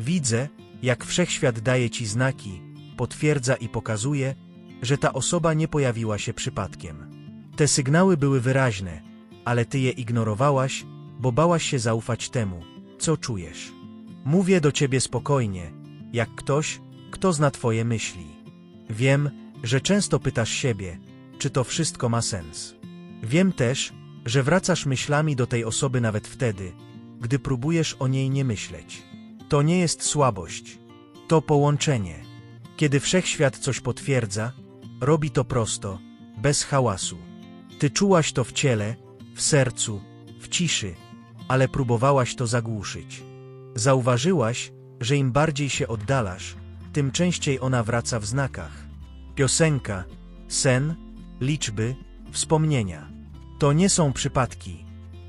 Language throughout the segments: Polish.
Widzę, jak wszechświat daje ci znaki, potwierdza i pokazuje, że ta osoba nie pojawiła się przypadkiem. Te sygnały były wyraźne, ale ty je ignorowałaś, bo bałaś się zaufać temu, co czujesz. Mówię do ciebie spokojnie, jak ktoś, kto zna twoje myśli. Wiem, że często pytasz siebie, czy to wszystko ma sens. Wiem też, że wracasz myślami do tej osoby nawet wtedy, gdy próbujesz o niej nie myśleć. To nie jest słabość, to połączenie. Kiedy wszechświat coś potwierdza, robi to prosto, bez hałasu. Ty czułaś to w ciele, w sercu, w ciszy, ale próbowałaś to zagłuszyć. Zauważyłaś, że im bardziej się oddalasz, tym częściej ona wraca w znakach. Piosenka, sen, liczby, wspomnienia. To nie są przypadki.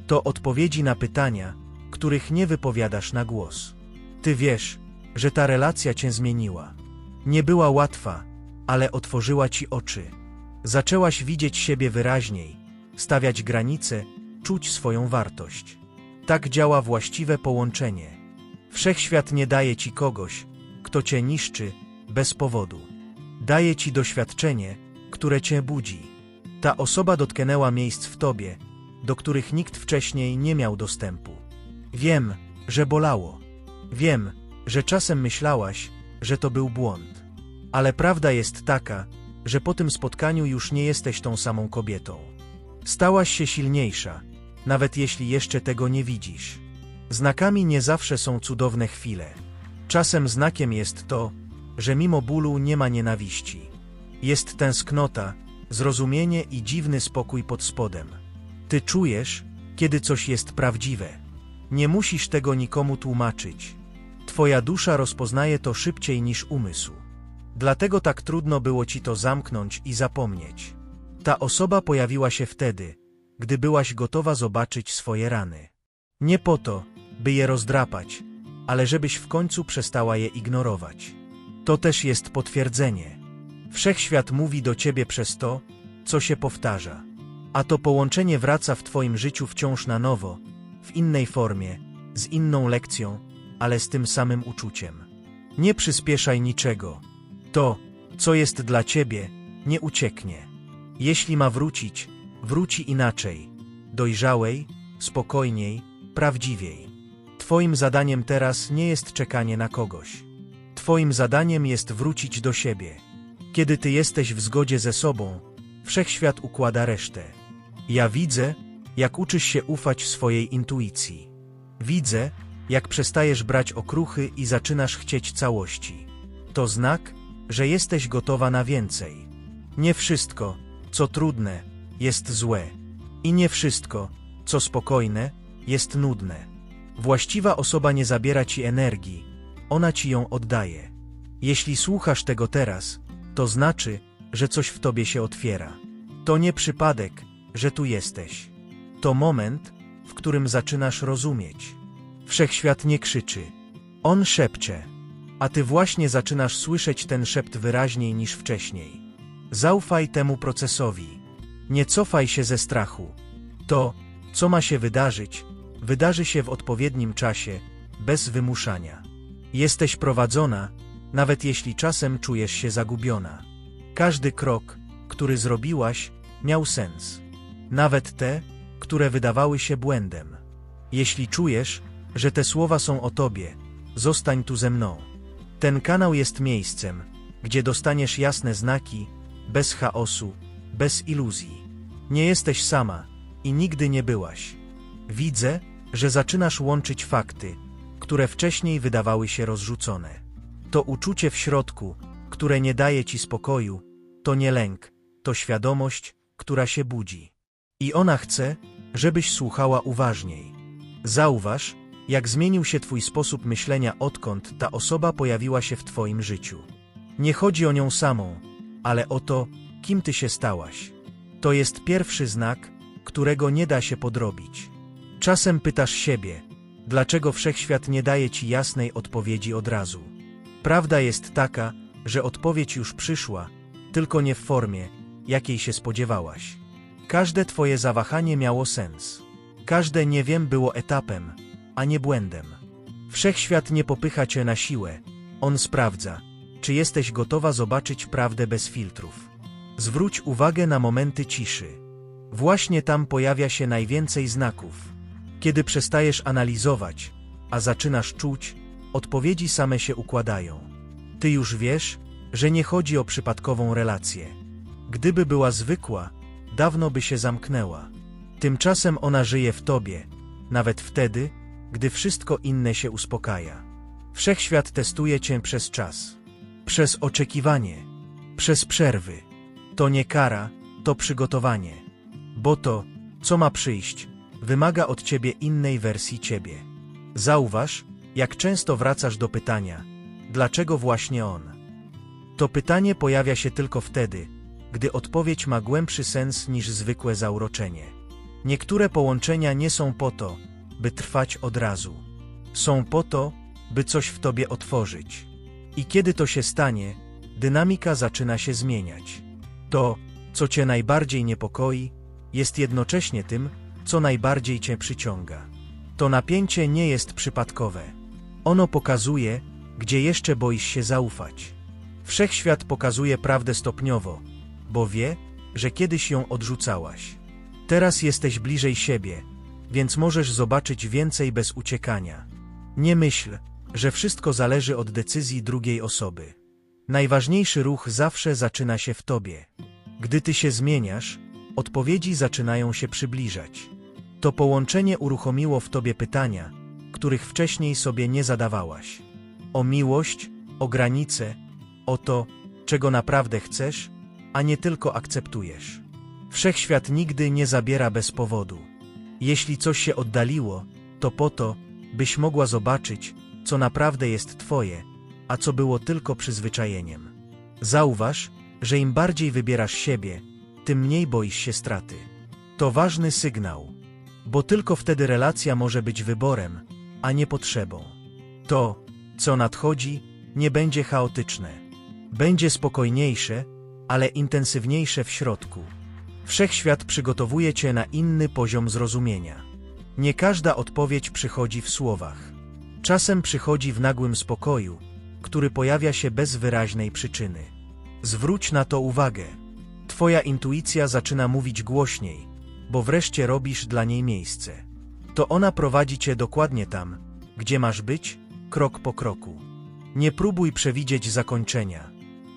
To odpowiedzi na pytania, których nie wypowiadasz na głos. Ty wiesz, że ta relacja cię zmieniła. Nie była łatwa, ale otworzyła ci oczy. Zaczęłaś widzieć siebie wyraźniej, stawiać granice, czuć swoją wartość. Tak działa właściwe połączenie. Wszechświat nie daje ci kogoś, kto cię niszczy, bez powodu. Daje ci doświadczenie, które cię budzi. Ta osoba dotknęła miejsc w tobie, do których nikt wcześniej nie miał dostępu. Wiem, że bolało. Wiem, że czasem myślałaś, że to był błąd. Ale prawda jest taka, że po tym spotkaniu już nie jesteś tą samą kobietą. Stałaś się silniejsza, nawet jeśli jeszcze tego nie widzisz. Znakami nie zawsze są cudowne chwile. Czasem znakiem jest to, że mimo bólu nie ma nienawiści. Jest tęsknota, zrozumienie i dziwny spokój pod spodem. Ty czujesz, kiedy coś jest prawdziwe. Nie musisz tego nikomu tłumaczyć. Twoja dusza rozpoznaje to szybciej niż umysł. Dlatego tak trudno było ci to zamknąć i zapomnieć. Ta osoba pojawiła się wtedy, gdy byłaś gotowa zobaczyć swoje rany. Nie po to, by je rozdrapać, ale żebyś w końcu przestała je ignorować. To też jest potwierdzenie. Wszechświat mówi do ciebie przez to, co się powtarza. A to połączenie wraca w twoim życiu wciąż na nowo, w innej formie, z inną lekcją, ale z tym samym uczuciem. Nie przyspieszaj niczego. To, co jest dla ciebie, nie ucieknie. Jeśli ma wrócić, wróci inaczej, dojrzałej, spokojniej, prawdziwiej. Twoim zadaniem teraz nie jest czekanie na kogoś. Twoim zadaniem jest wrócić do siebie. Kiedy ty jesteś w zgodzie ze sobą, wszechświat układa resztę. Ja widzę, jak uczysz się ufać swojej intuicji. Widzę, jak przestajesz brać okruchy i zaczynasz chcieć całości. To znak, że jesteś gotowa na więcej. Nie wszystko, co trudne, jest złe. I nie wszystko, co spokojne, jest nudne. Właściwa osoba nie zabiera ci energii, ona ci ją oddaje. Jeśli słuchasz tego teraz, to znaczy, że coś w tobie się otwiera. To nie przypadek, że tu jesteś. To moment, w którym zaczynasz rozumieć. Wszechświat nie krzyczy. On szepcze. A ty właśnie zaczynasz słyszeć ten szept wyraźniej niż wcześniej. Zaufaj temu procesowi. Nie cofaj się ze strachu. To, co ma się wydarzyć, wydarzy się w odpowiednim czasie, bez wymuszania. Jesteś prowadzona, nawet jeśli czasem czujesz się zagubiona. Każdy krok, który zrobiłaś, miał sens. Nawet te, które wydawały się błędem. Jeśli czujesz, że te słowa są o tobie, zostań tu ze mną. Ten kanał jest miejscem, gdzie dostaniesz jasne znaki, bez chaosu, bez iluzji. Nie jesteś sama i nigdy nie byłaś. Widzę, że zaczynasz łączyć fakty, które wcześniej wydawały się rozrzucone. To uczucie w środku, które nie daje ci spokoju, to nie lęk, to świadomość, która się budzi. I ona chce, żebyś słuchała uważniej. Zauważ, jak zmienił się twój sposób myślenia odkąd ta osoba pojawiła się w twoim życiu. Nie chodzi o nią samą, ale o to, kim ty się stałaś. To jest pierwszy znak, którego nie da się podrobić. Czasem pytasz siebie, dlaczego wszechświat nie daje ci jasnej odpowiedzi od razu. Prawda jest taka, że odpowiedź już przyszła, tylko nie w formie, jakiej się spodziewałaś. Każde twoje zawahanie miało sens. Każde nie wiem było etapem, a nie błędem. Wszechświat nie popycha cię na siłę. On sprawdza, czy jesteś gotowa zobaczyć prawdę bez filtrów. Zwróć uwagę na momenty ciszy. Właśnie tam pojawia się najwięcej znaków. Kiedy przestajesz analizować, a zaczynasz czuć, odpowiedzi same się układają. Ty już wiesz, że nie chodzi o przypadkową relację. Gdyby była zwykła, dawno by się zamknęła. Tymczasem ona żyje w tobie, nawet wtedy, gdy wszystko inne się uspokaja. Wszechświat testuje cię przez czas, przez oczekiwanie, przez przerwy. To nie kara, to przygotowanie. Bo to, co ma przyjść, wymaga od ciebie innej wersji ciebie. Zauważ, jak często wracasz do pytania: dlaczego właśnie on? To pytanie pojawia się tylko wtedy, gdy odpowiedź ma głębszy sens niż zwykłe zauroczenie. Niektóre połączenia nie są po to, by trwać od razu. Są po to, by coś w tobie otworzyć. I kiedy to się stanie, dynamika zaczyna się zmieniać. To, co cię najbardziej niepokoi, jest jednocześnie tym, co najbardziej cię przyciąga. To napięcie nie jest przypadkowe. Ono pokazuje, gdzie jeszcze boisz się zaufać. Wszechświat pokazuje prawdę stopniowo, bo wie, że kiedyś ją odrzucałaś. Teraz jesteś bliżej siebie, więc możesz zobaczyć więcej bez uciekania. Nie myśl, że wszystko zależy od decyzji drugiej osoby. Najważniejszy ruch zawsze zaczyna się w tobie. Gdy ty się zmieniasz, odpowiedzi zaczynają się przybliżać. To połączenie uruchomiło w tobie pytania, których wcześniej sobie nie zadawałaś. O miłość, o granice, o to, czego naprawdę chcesz, a nie tylko akceptujesz. Wszechświat nigdy nie zabiera bez powodu. Jeśli coś się oddaliło, to po to, byś mogła zobaczyć, co naprawdę jest Twoje, a co było tylko przyzwyczajeniem. Zauważ, że im bardziej wybierasz siebie, tym mniej boisz się straty. To ważny sygnał, bo tylko wtedy relacja może być wyborem, a nie potrzebą. To, co nadchodzi, nie będzie chaotyczne. Będzie spokojniejsze, ale intensywniejsze w środku. Wszechświat przygotowuje cię na inny poziom zrozumienia. Nie każda odpowiedź przychodzi w słowach. Czasem przychodzi w nagłym spokoju, który pojawia się bez wyraźnej przyczyny. Zwróć na to uwagę. Twoja intuicja zaczyna mówić głośniej, bo wreszcie robisz dla niej miejsce. To ona prowadzi cię dokładnie tam, gdzie masz być, krok po kroku. Nie próbuj przewidzieć zakończenia.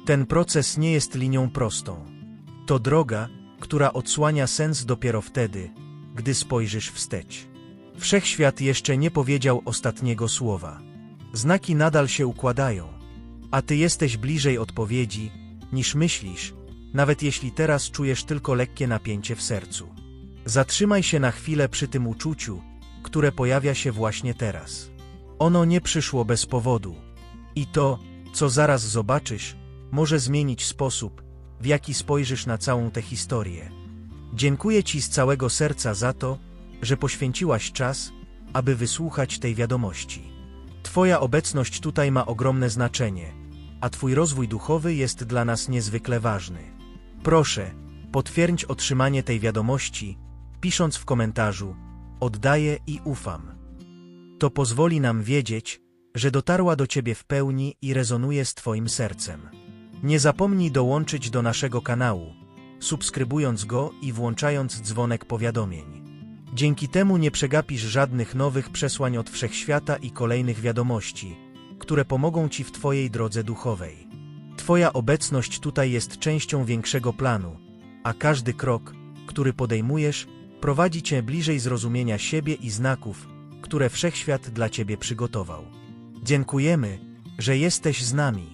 Ten proces nie jest linią prostą. To droga, która odsłania sens dopiero wtedy, gdy spojrzysz wstecz. Wszechświat jeszcze nie powiedział ostatniego słowa. Znaki nadal się układają, a ty jesteś bliżej odpowiedzi, niż myślisz, nawet jeśli teraz czujesz tylko lekkie napięcie w sercu. Zatrzymaj się na chwilę przy tym uczuciu, które pojawia się właśnie teraz. Ono nie przyszło bez powodu. I to, co zaraz zobaczysz, może zmienić sposób, w jaki spojrzysz na całą tę historię. Dziękuję Ci z całego serca za to, że poświęciłaś czas, aby wysłuchać tej wiadomości. Twoja obecność tutaj ma ogromne znaczenie, a Twój rozwój duchowy jest dla nas niezwykle ważny. Proszę, potwierdź otrzymanie tej wiadomości, pisząc w komentarzu Oddaję i ufam. To pozwoli nam wiedzieć, że dotarła do Ciebie w pełni i rezonuje z Twoim sercem. Nie zapomnij dołączyć do naszego kanału, subskrybując go i włączając dzwonek powiadomień. Dzięki temu nie przegapisz żadnych nowych przesłań od wszechświata i kolejnych wiadomości, które pomogą Ci w Twojej drodze duchowej. Twoja obecność tutaj jest częścią większego planu, a każdy krok, który podejmujesz, prowadzi Cię bliżej zrozumienia siebie i znaków, które wszechświat dla Ciebie przygotował. Dziękujemy, że jesteś z nami.